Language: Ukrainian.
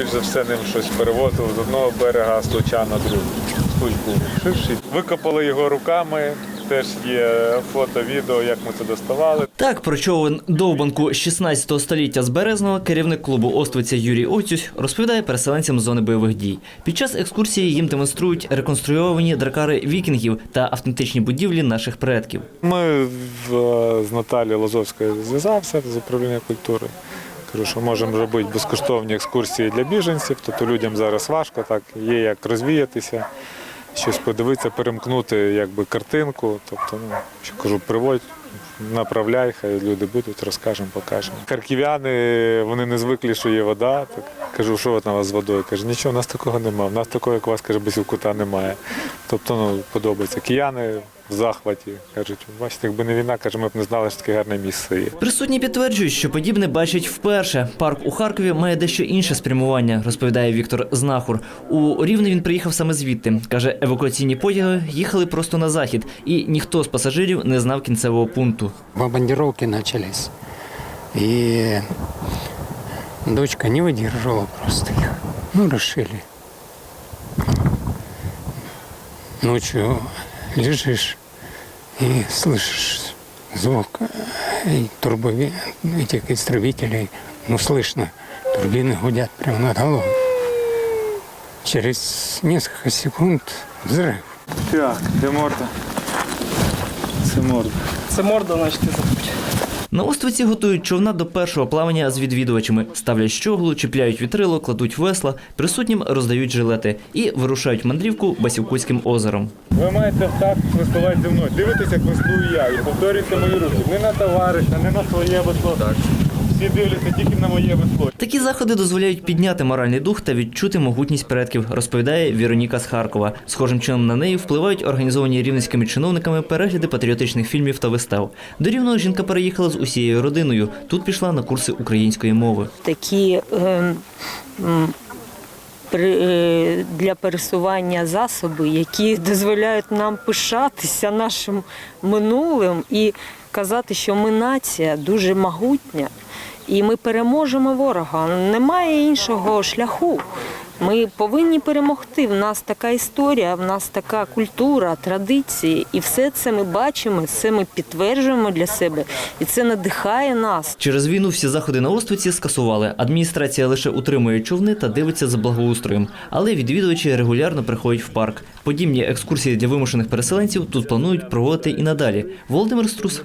більш за все ним щось перевозили з одного берега Случа на другий. Ширший. Викопали його руками. Теж є фото, відео, як ми це доставали. Так про човен довбанку 16 століття з Березного керівник клубу Оствиця Юрій Оцюсь розповідає переселенцям з зони бойових дій. Під час екскурсії їм демонструють реконструйовані дракари вікінгів та автентичні будівлі наших предків. Ми в- з Наталією Лозовською зв'язався з управління культури. Кажу, що можемо робити безкоштовні екскурсії для біженців, тобто людям зараз важко, так є як розвіятися, щось подивитися, перемкнути якби картинку. Тобто, ну, що кажу, приводь, направляй, хай люди будуть, розкажемо, покажемо. Харків'яни вони не звикли, що є вода. Так кажу, що на вас з водою? Каже, нічого, у нас такого немає. У нас такого, як у вас каже, без кута немає. Тобто, ну подобається. Кияни в захваті кажуть, бачите, якби не війна, каже, ми б не знали, що таке гарне місце є. Присутні підтверджують, що подібне бачать вперше. Парк у Харкові має дещо інше спрямування, розповідає Віктор Знахур. У Рівне він приїхав саме звідти. каже, евакуаційні потяги їхали просто на захід, і ніхто з пасажирів не знав кінцевого пункту. бомбардировки начались. И дочка не выдержала просто их. Ну, решили. Ночью лежишь и слышишь звук э, и турбови этих истребителей. Ну, слышно, турбины гудят прямо над головой. Через несколько секунд взрыв. Так, де морда? Це морда. Це морда, значить, ти забудь. На островці готують човна до першого плавання з відвідувачами, ставлять щоглу, чіпляють вітрило, кладуть весла, присутнім роздають жилети і вирушають мандрівку Басівкутським озером. Ви маєте так веслувати зі мною. Дивитися, як веслую я. І повторюйте мої руки. Не на товариша, не на своє весло. Так. Всі дивляться тільки на моє весло. Такі заходи дозволяють підняти моральний дух та відчути могутність предків, розповідає Віроніка з Харкова. Схожим чином на неї впливають організовані рівненськими чиновниками перегляди патріотичних фільмів та вистав. До рівного жінка переїхала з усією родиною. Тут пішла на курси української мови. такі е, е, для пересування засоби, які дозволяють нам пишатися нашим минулим і казати, що ми нація дуже могутня, і ми переможемо ворога. Немає іншого шляху. Ми повинні перемогти. В нас така історія, в нас така культура, традиції, і все це ми бачимо, все ми підтверджуємо для себе, і це надихає нас. Через війну всі заходи на островці скасували. Адміністрація лише утримує човни та дивиться за благоустроєм. Але відвідувачі регулярно приходять в парк. Подібні екскурсії для вимушених переселенців тут планують проводити і надалі. Володимир Струс,